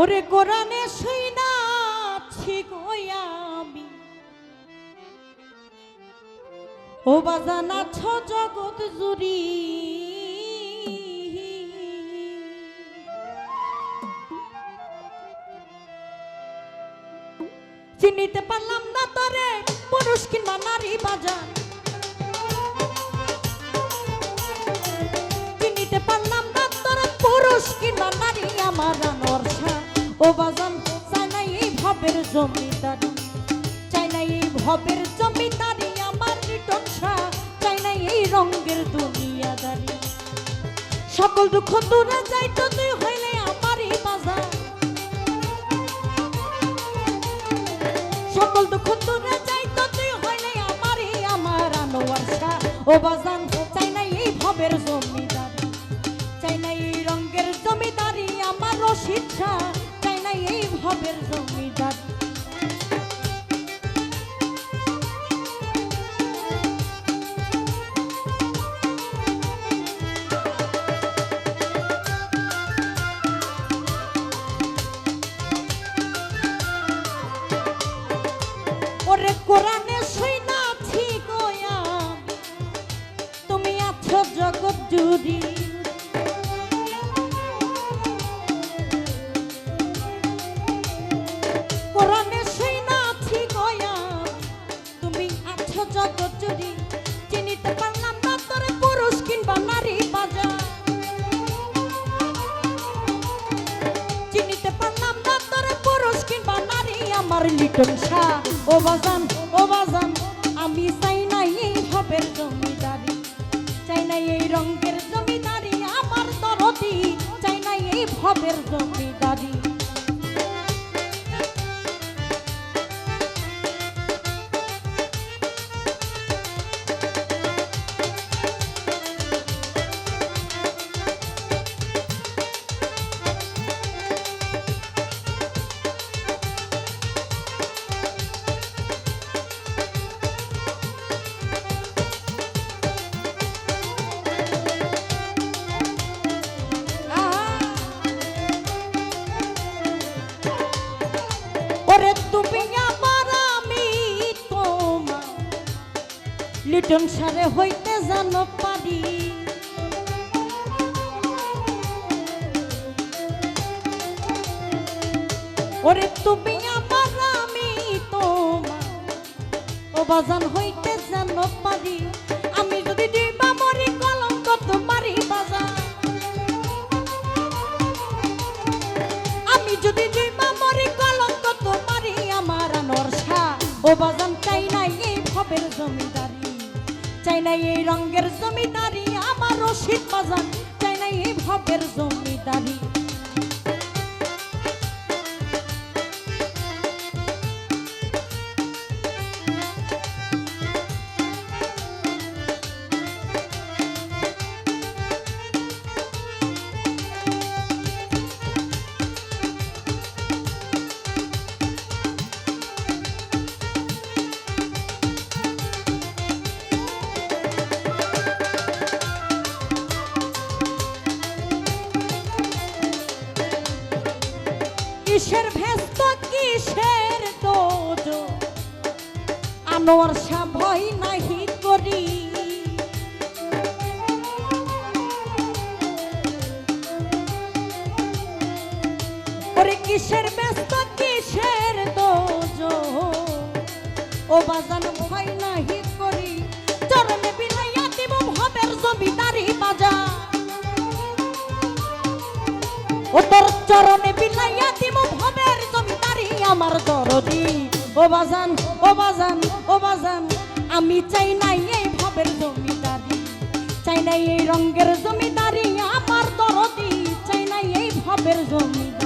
ওরে কোরআনে শুইনাছি গয়া আমি? ও বাজান আছো জগৎ জুড়ি। চিনিতে পারলাম না তরে, পুরুষ কিংবা নারী বাজান। চিনিতে পারলাম না তোরা, পুরুষ কিংবা নারী আমার ও বাজান, চাই না এই ভাবের জমিদারি। চাই না এই ভবের জমিদারি, আমার নিটনসা চাই না এই রঙের দুনিয়াদারি। সকল দুঃখ দূরে যাই তো তুই হইলে আমারই বাজার সকল দুঃখ দূরে যাই তো তুই হইলে আমারই আমার আনোয়ারসা ও বাজান ভবের জমিদারি জুড়ি চিনিতে পারলাম না, তোর পুরুষ কিংবা নারী বাজা চিনিতে পারলাম না, তোর পুরুষ কিংবা নারী, আমার লিটন শাহ। ও বাজান ও বাজান, আমি চাই নাই এই ভবের জমিদারি। চাই নাই এই রঙের লিটন সারে হইতে জানো পারি। ওরে তুমি আমার, আমি তোমার, ও বাজান হইতে জানো পারি। চাই এই রঙের জমিদারি আমার রশিদ বাজান চাই নাই এই ভবের জমিদারি। কিসের ভেস্ত, কিসের দোজ? আনোয়ার শাহ ভয় নাহি করি। ওরে কিসের ব্যস্ত, কিসের দোজ? ও বাজান ভয় নাহি করি। চরণে বিলাইয়া দিব ভবের জমিদারি বাজার। ও তোর চরণে জমিদারি আমার দরদি। ও বাজান ও বাজান ও বাজান, আমি চাই নাই এই ভাবের জমিদারি। চাই নাই এই রঙের জমিদারি আমার দরদি। চাই নাই এই ভাবের জমিদারি।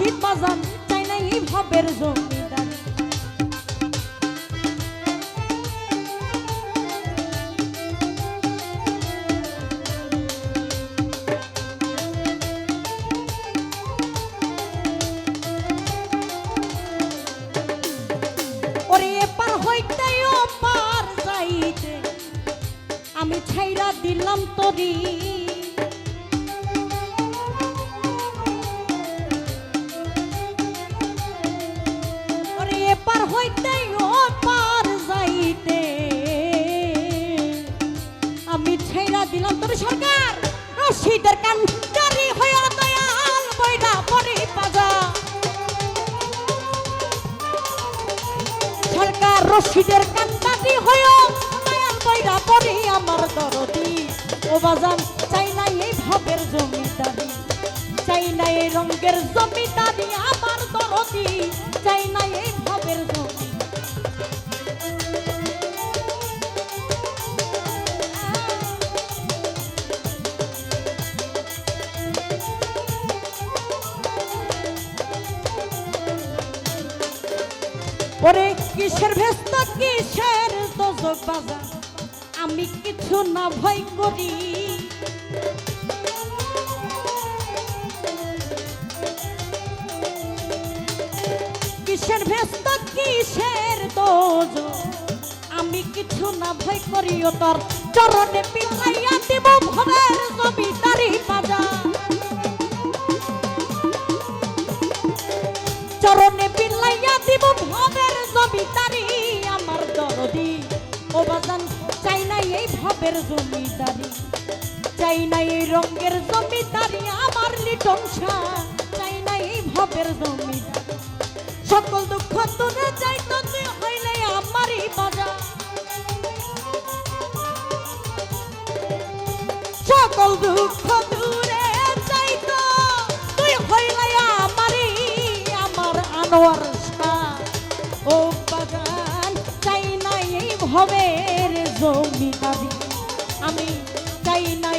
রশিদ বাজান চাই না এই ভবের জমিদারি আমি ছাইরা দিলাম তরি রশিদের কান্দাতি হয়ে মায়াল বইরা পরে আমার দরদি। ও বাজান, চাই না এই ভাবের জমিদারি। চাই না এই রঙ্গের জমিদারি আমার দরদি। চাই না ওরে কিসের ভেস্ত, কিসের দোজক আমি কিছু না ভয় করি। কিসের ভেস্ত, কিসের দোজক আমি কিছু না ভয় করি ও তোর চরণে পিলাইয়া দিব ভবের জমিদারি বাজার ভবের জমিদারি আমার দরদি। ও বাজান, চাই না এই ভবের জমিদারি চাই না এই রঙের জমিদারি আমার লিটন চাই না এই জমিদারি সকল দুঃখ তোরে তুই হইলে আমারই বাজার সকল দুঃখ জমিদারি আমি চাই না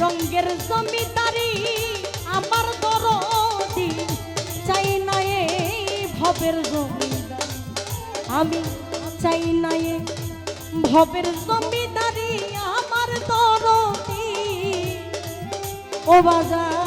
রঙ্গের জমিদারি, আমার দরদি। চাই না ভবের জমিদারি। আমি চাই না ভবের জমিদারি, আমার দরদি। ও বাজার